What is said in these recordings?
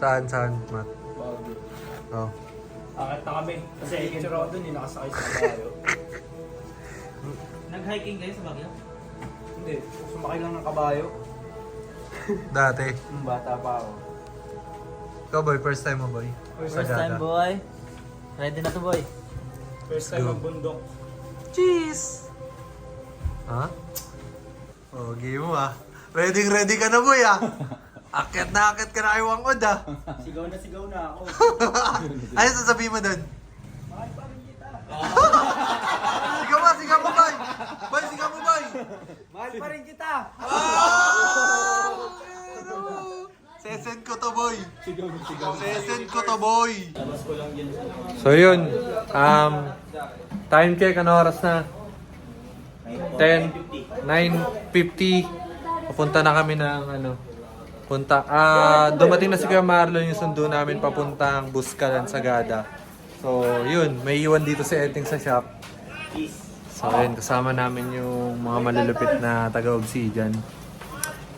Saan, saan, Matt? Bago. Oh. Akit na kami. Kasi picture ako dun, yung nakasakay sa kabayo. Nag-hiking kayo sa Baguio? Hindi, sumakay lang ng kabayo. Dati. Nung bata pa ako. Ikaw, boy, first time mo, boy? First First time, boy. Ready na to, boy. First time ang bundok. Cheese! Ha? Oh, game mo ah. Ready, ready ka na, boy ah. Akit na akit ka na kay Wangod ah. Sigaw na sigaw na ako. ano sasabihin mo doon? Mahal pa rin kita. Sigaw mo, sigaw mo, boy! Boy, sigaw mo, boy! Mahal pa rin kita. Sesend ko to, boy! Sesend ko to, boy! So yun, um, time check, ano oras na? 10, 9.50. Papunta na kami ng ano, punta, ah, dumating na si Kuya Marlon yung sundo namin papuntang Buscalan, Sagada. So yun, may iwan dito si Eting sa shop. So yun, kasama namin yung mga malulupit na taga-obsidian.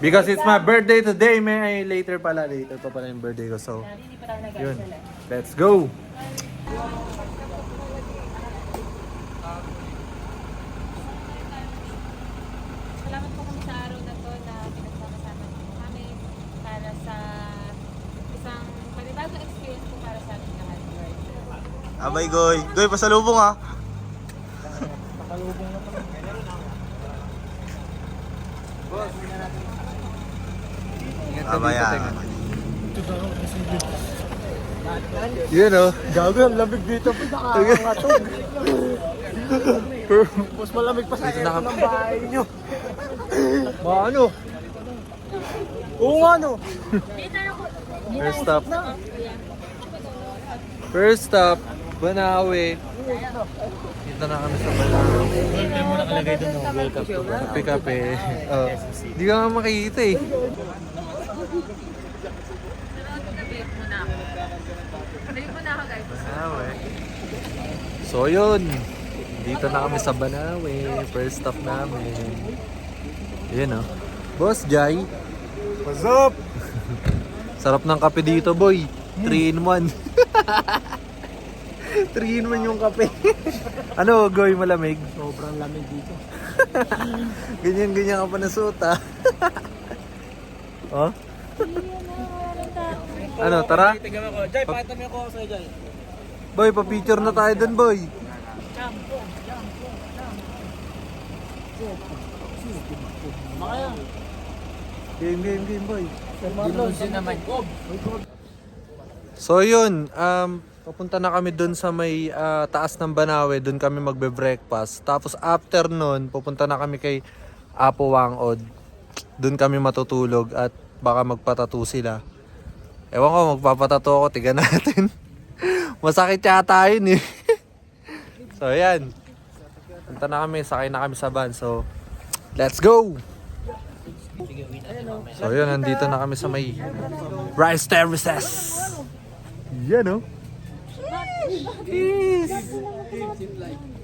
Because it's my birthday today, may ay later pala, later pa pala yung birthday ko. So, yun, let's go! Salamat po kami sa araw na to na pinagsama-sama niyo po kami para sa isang panibagong experience po para sa ating lahat, Lord. Abay, Goy. Goy, pasalubong ah. Abay, ah. Yun oh. Gago, ang lamig dito. Nakakagatog. Mas malamig pa sa na kami. ng bahay nyo. Ba ano? Oo nga no. First stop. First stop, Banawe. Dito na kami sa Banawe. May mo nakalagay doon ng welcome to Kape-kape. Oh. Di ka nga makikita eh. Nanood ka, bake muna ako. Bake muna ako, guys. Banawe. So yun. Dito na kami sa Banawe. First stop namin. Yun oh. Boss Jai. What's up? Sarap ng kape dito, boy. 3 in 1. 3 in 1 yung kape. ano, Goy, malamig? Sobrang lamig dito. Ganyan-ganyan ka pa na suot, ah. oh? ano, tara? Ko. Jay, pakita mo ako sa'yo, Jay. Boy, pa-picture na tayo dun, boy. Game, game, game, boy. So yun, um, papunta na kami dun sa may ah, taas ng Banawe, dun kami magbe-breakfast. Tapos after nun, pupunta na kami kay Apo Wangod. Dun kami matutulog at baka magpatato sila. Ewan ko, magpapatato ako, tiga natin. Masakit yata yun eh. so yan. Punta na kami, sakay na kami sa van. So, let's go! So yun, nandito na kami sa may rice terraces. Yan oh. Yes.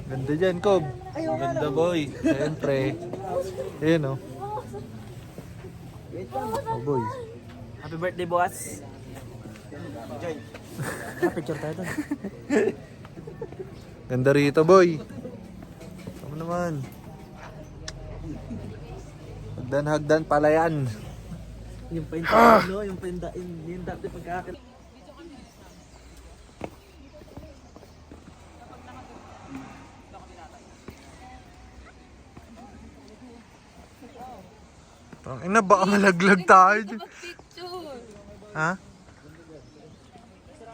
Ganda dyan, Kob. Ganda boy. Siyempre. Yan oh. Oh boy. Happy birthday, boss. Picture tayo doon. Ganda rito, boy. Tama naman. Hagdan-hagdan pala yan. Yung pa yung ano, yung pa yung yung, yung dati pagkakit. Ang ina, baka malaglag tayo. dyan. Picture. Ha?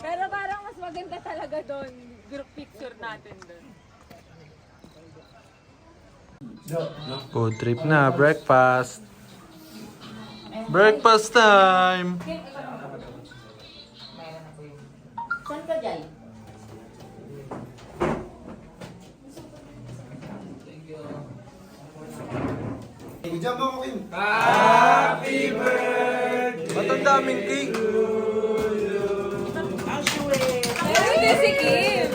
Pero parang mas maganda talaga doon. Group picture natin doon. Food trip na, breakfast. Breakfast time! Saan ka, Jai? Ba't ang daming cake? Ay, hindi si Kim!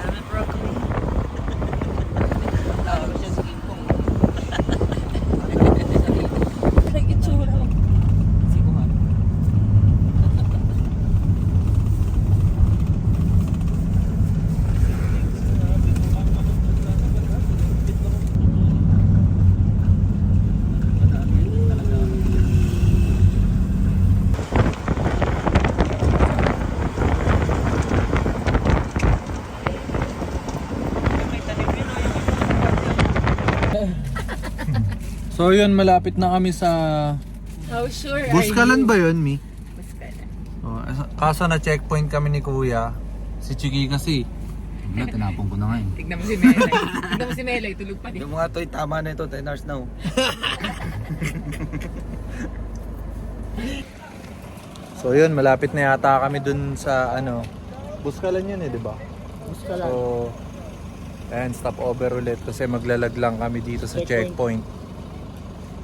Dami broccoli. Tawag siya sa kingkong. Ay, itsura. Sikuhan. So yun, malapit na kami sa... How sure Buskalan ba yun, Mi? Buskalan. Oh, kaso na checkpoint kami ni Kuya. Si Chiki kasi. Wala, tinapon ko na nga eh. Tignan mo si Melay. Tignan mo si Melay, tulog pa din. Yung mga toy, tama na ito. 10 hours now. So yun, malapit na yata kami dun sa ano. Buskalan yun eh, di ba? Buskalan. So, ayan, stop over ulit kasi maglalag lang kami dito sa checkpoint.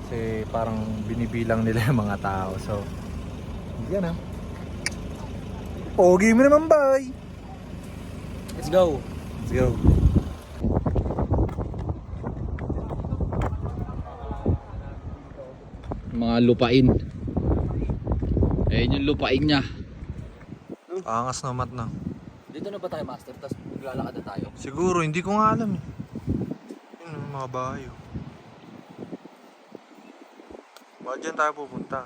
Kasi parang binibilang nila yung mga tao. So, yan ah. Pogi mo naman, bye! Let's go. Let's go. Mga lupain. Ayun yung lupain niya. Angas na mat na. Dito na ba tayo, Master? Tapos maglalakad na tayo. Siguro, hindi ko nga alam eh. Yun mga bahay oh. Baka dyan tayo pupunta.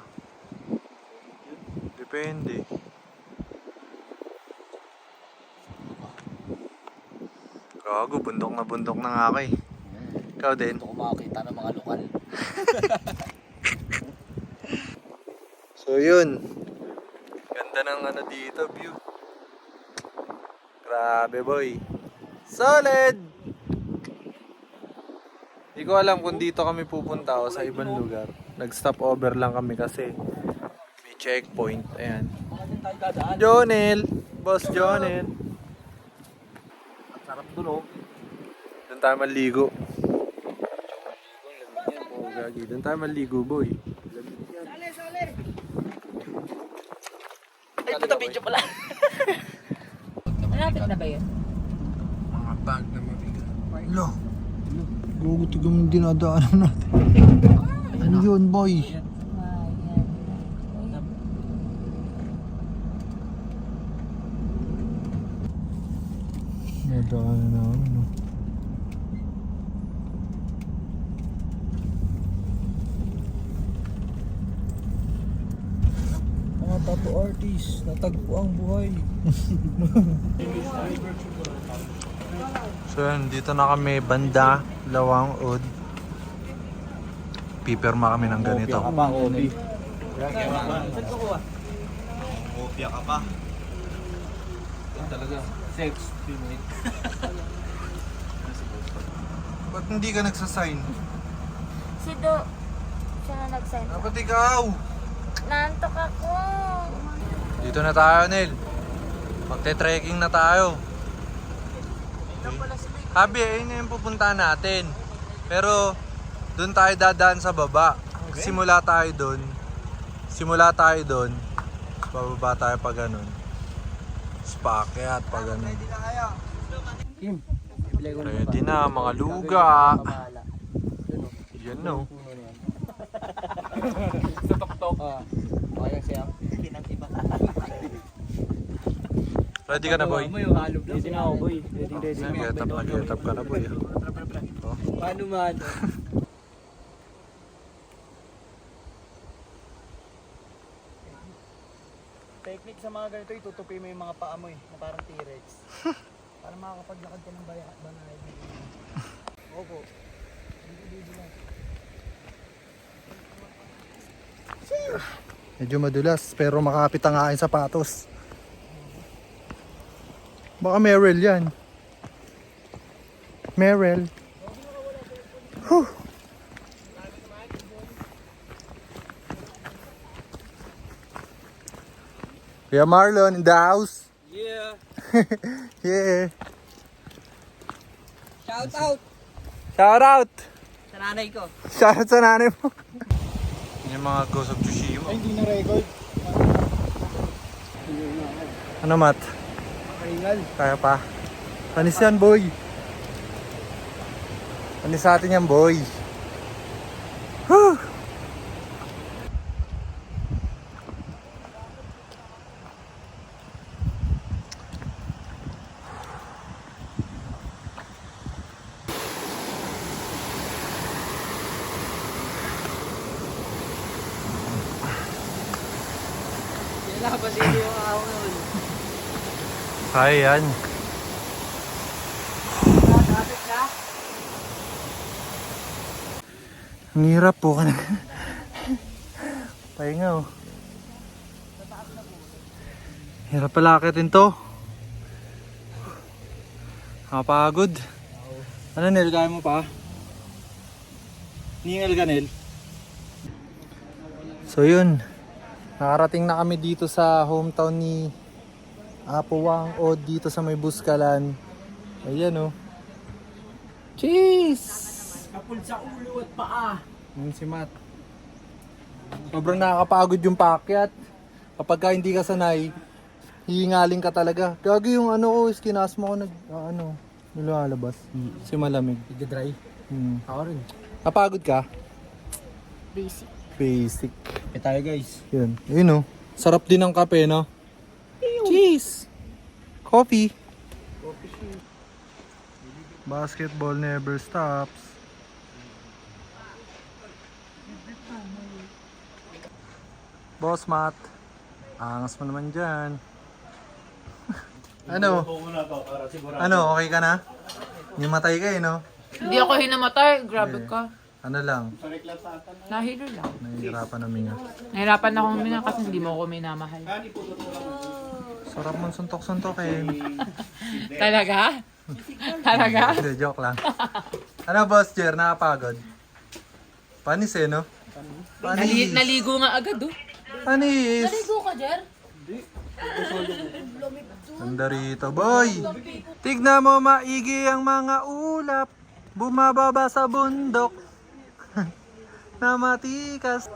Depende. Gago, bundok na bundok na nga ako eh. Ikaw din. Gusto ko makakita ng mga lokal. So yun. Ganda ng ano dito, view. Grabe boy. Solid! Hindi ko alam kung dito kami pupunta o sa ibang lugar. Nag-stop over lang kami kasi may checkpoint. Ayan. Jonel! Boss Jonel! Ang sarap dun, oh. Doon tayo maligo. Gagi. Doon tayo maligo, boy. Ay, puta video pala. Malapit na ba yun? Mga bag na mabigat. Lo! Gogo, tigam yung dinadaanan natin. Ano yun, boy? Nadaanan na ano. Mga tattoo artist, natagpo ang buhay. So yun, dito na kami banda, Lawang Od. Pipirma kami ng ganito. Mga obi. Sex. Ba't hindi ka nagsasign? Si Do, siya na nag-send. Dapat ikaw! Nantok ako. Dito na tayo, Nel. Magte-trekking na tayo. Habi, ayun na yung pupuntahan natin. Pero, doon tayo dadaan sa baba. Simula tayo doon. Simula tayo doon. Bababa tayo pa ganun. Spakyat pa ganun. Ready na, mga luga. Yan no. Sa tok-tok. Ah. Okay lang siya. Pinag-iba. Ready ka na, boy? Ready na ako, boy. Ready, ready. Nag-get up, nag-get up ka na, boy. Paano man? Technique sa mga ganito, itutupi mo yung mga paa mo eh, na parang T-Rex. Para makakapaglakad ka ng bayak banay. Opo. Medyo madulas pero makapit ang aking sapatos. Baka Merrell yan. Merrell. Whew. Kuya Marlon in the house. Yeah! Yeah. Shout out! Shout out! Sa nanay ko. Shoutout sa nanay mo. Yung mga Ghost of Tsushima. Ay, hindi na record. Ano, Matt? Pahingal. Kaya pa. Panis yan, boy. Panis sa atin yan, boy. Whew. Kailangan ba sino yung ako nun? Kaya yan. Ang hirap po ka na. Pahinga oh. Hirap pala akitin to. Nakapagod. Ano, Nel? Kaya mo pa? Ningal ka, Nel? So yun, nakarating na kami dito sa hometown ni Apo Wang o dito sa may Buskalan. Ayan oh. Cheese! Kapul sa ulo at paa. Yun si Matt. Sobrang nakakapagod yung paakyat. Kapag ka hindi ka sanay, hihingaling ka talaga. Gagi yung ano ko, is kinasma ko nag, ah, ano, nilalabas. Si malamig. Nag-dry. Hmm. Ako rin. Napagod ka? Basic. Basic. Eh tayo, guys. Yun. Yun oh. Sarap din ng kape, no? Cheese! Coffee. Basketball never stops. Boss Matt. Angas mo naman dyan. ano? Ano, okay ka na? Nimatay ka eh, no? Hindi ako hinamatay. Grabe ka. Ano lang, Nahilo lang. nahihirapan namin nga. Nahirapan ako huminga kasi hindi mo ako minamahal. Sarap mong suntok-suntokin. Talaga? Talaga? Hindi, joke lang. Ano boss, Jer? Nakapagod? Panis eh, no? Nali- Panis. naligo nga agad oh. Panis. Naligo ka, Jer? Ganda rito, boy. Tignan mo maigi ang mga ulap. Bumababa sa bundok. na matikas.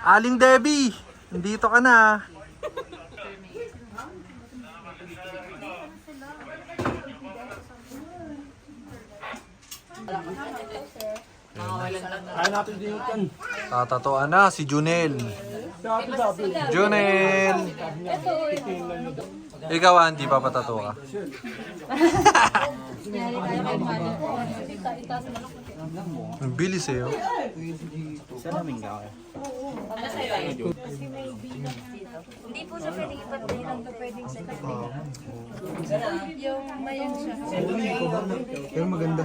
Aling Debbie, dito ka na. Tatatuan na si Junel. Junel! Ikaw, Andy, papatato ka. Ang bilis eh. Oh. Hindi po siya pwedeng ipatay lang to pwedeng sa Yung mayan siya. Pero maganda.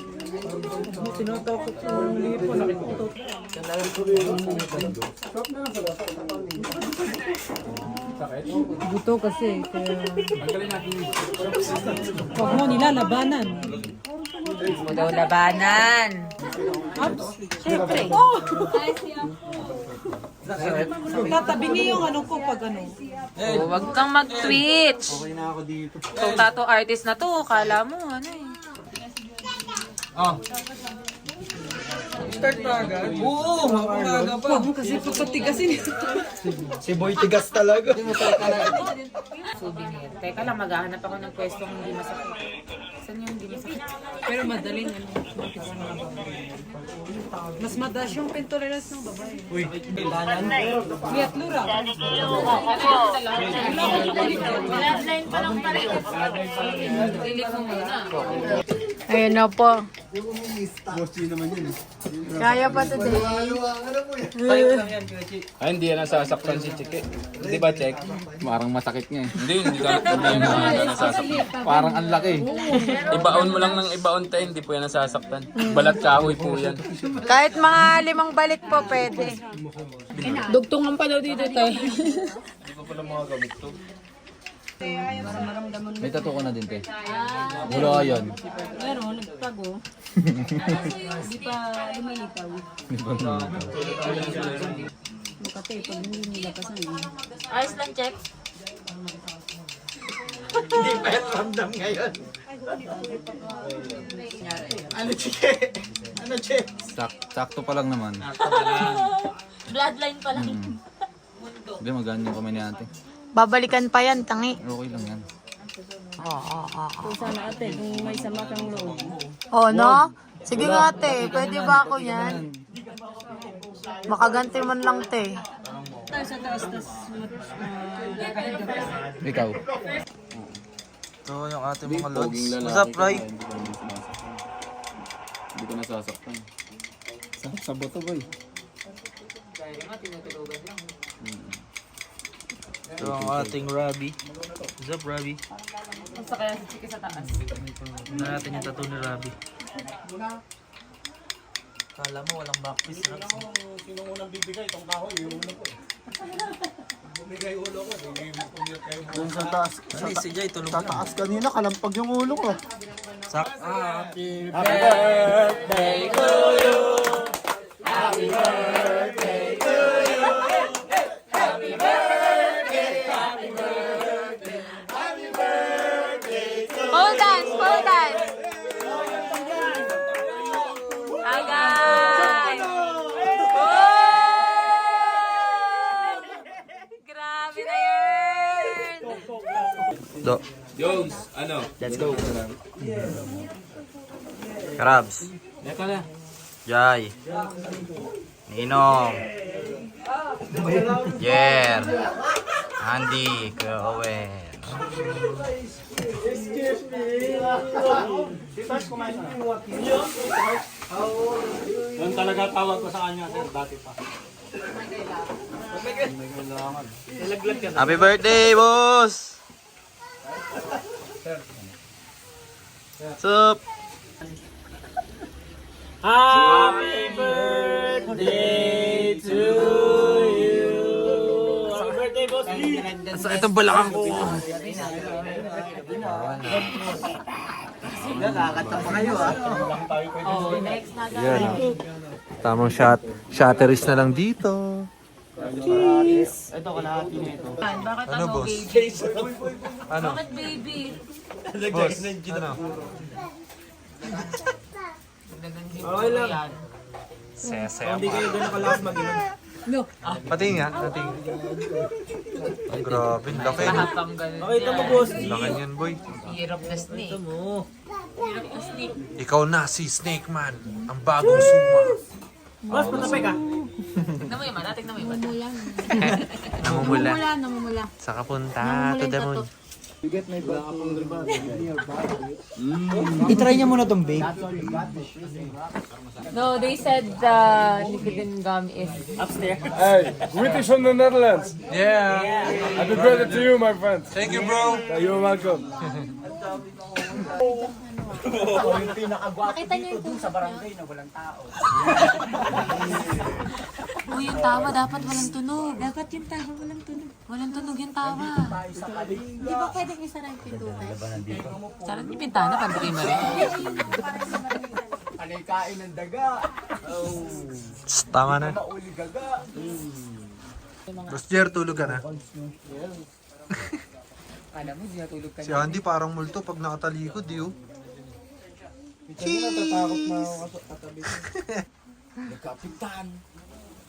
Buto kasi, kaya... Huwag mo nilalabanan. Mo daw labanan. Siyempre. Oh! Tatabingi yung ano ko pag ano. Oh, wag kang mag-twitch. Okay na ako dito. Artist na to, kala mo ano eh. Start na agad? Oo, mapagaga pa. Huwag mo kasi papatigasin. Si Boy Tigas talaga. Souvenir. Teka lang, maghahanap ako ng pwesto kung hindi masakit. Saan yung hindi masakit? Pero madaling ano. Mas madalas yung pain tolerance ng babae. Uy, kailangan. Liat lura. Relief mo muna. Ayun na po. Kaya pa today. Ay, hindi yan nasasaktan si Chike. Di ba, Chek? Parang masakit nga eh. Hindi, hindi ka hindi yan na- nasasaktan. Parang ang laki. Ibaon mo lang ng ibaon tayo, hindi po yan nasasaktan. Balat kahoy po yan. Kahit mga limang balik po pwede. Dugtungan pa daw dito tayo. May tattoo ka na din, te. Wala ka yun. Pero nagtago. Hindi pa lumilitaw. Makate, pag hindi nila pasan. Ayos lang, check. Sak sakto pa lang naman. Bloodline pa lang. Hindi, magaan yung kamay ni ate. Babalikan pa yan, tangi. Okay lang yan. Kung sana ate, kung may sama kang loob. Oh, no? Sige nga, te. Pwede ba ako yan? Makaganti man lang, te. Tayo sa taas, tas Ikaw. Ito yung ating mga lods. What's up, Roy? Hindi ko nasasaktan. Hindi ko nasasaktan. Sa, sa boto, boy. Ito ang ating Robbie. What's up, Robbie? Basta kaya si Chike sa taas. Tignan natin yung tattoo ni Robbie. Kala mo walang backpiece na. Doon sa taas. Sa si Jay, tulog sa taas kanina, kalampag yung ulo ko. Sak. Pole ano? Let's go. Krabs. Neka na. Jay. Ninong. Jer. Andy. Owen. Doon talaga tawag ko sa kanya, sir, dati pa. Happy birthday, boss! Sup? Happy birthday to you! Happy birthday, boss Lee! Sa itong balakang ko. Nakakanta pa kayo, ah. Oh, next na. Tamang shot. Shatteries na lang dito. Ito, kalahati na ito. Bakit Ano, ano, boss? baby? Ano? Bakit baby? Boss, ano? Okay lang. Sese Hindi kayo gano'n kalakas mag-inom. Pati nga, pati nga. Ang grabe, ang laki. no? Hapang ganun. Okay, ito mo, boss. Laki niyan, boy. Hirap na snake. Ito mo. Ikaw na si Snake Man, ang bagong suma. Boss, patapay ka. Namoy man, natin namoy man. Namumula. namumula. Saka punta to the moon. I-try niya muna tong bake. No, they said the nicotine gum is Upstairs. Hey, greetings from the Netherlands. Yeah. Happy birthday to you, my friend. Thank you, bro. You're welcome. yung pinakagwapo dito dun sa barangay na walang tao. Uy, yung tawa dapat walang tunog. Dapat yung tawa walang tunog. Walang tunog yung tawa. Di ba pwedeng isara yung pintuan? Sarap yung pintana, pwede kayo marin. Panay kain ng daga. Tss, Tama na. Mauli gaga. Boss Jer, tulog ka na. Alam mo, di natulog ka Si Andy parang multo pag nakatalikod, di oh. Natatakot na ako katabi. Kapitan,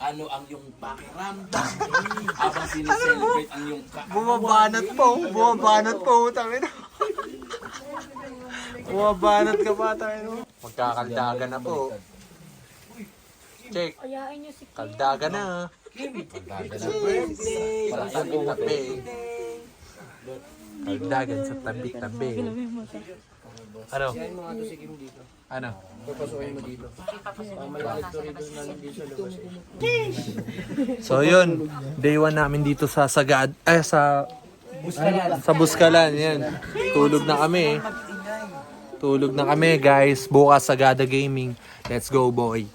ano ang yung pakiramdam habang sineselebrate ang yung ka... Bumabanat pa oh. Bumabanat pa oh. Tangin Bumabanat ka pa, tangin Magkakaldagan na po. Check. Ayain niyo si Kaldagan na. Kaldagan na. Sa tabi-tabi. Kaldagan sa tabi-tabi. Ano? Yan mga to si Kim dito. Ano? Papasukin mo dito. Ang malapit to rito na dito sa labas eh. So yun, day one namin dito sa Sagad, eh sa sa Buskalan, yan. Tulog na kami eh. Tulog na kami guys, bukas Sagada Gaming. Let's go boy.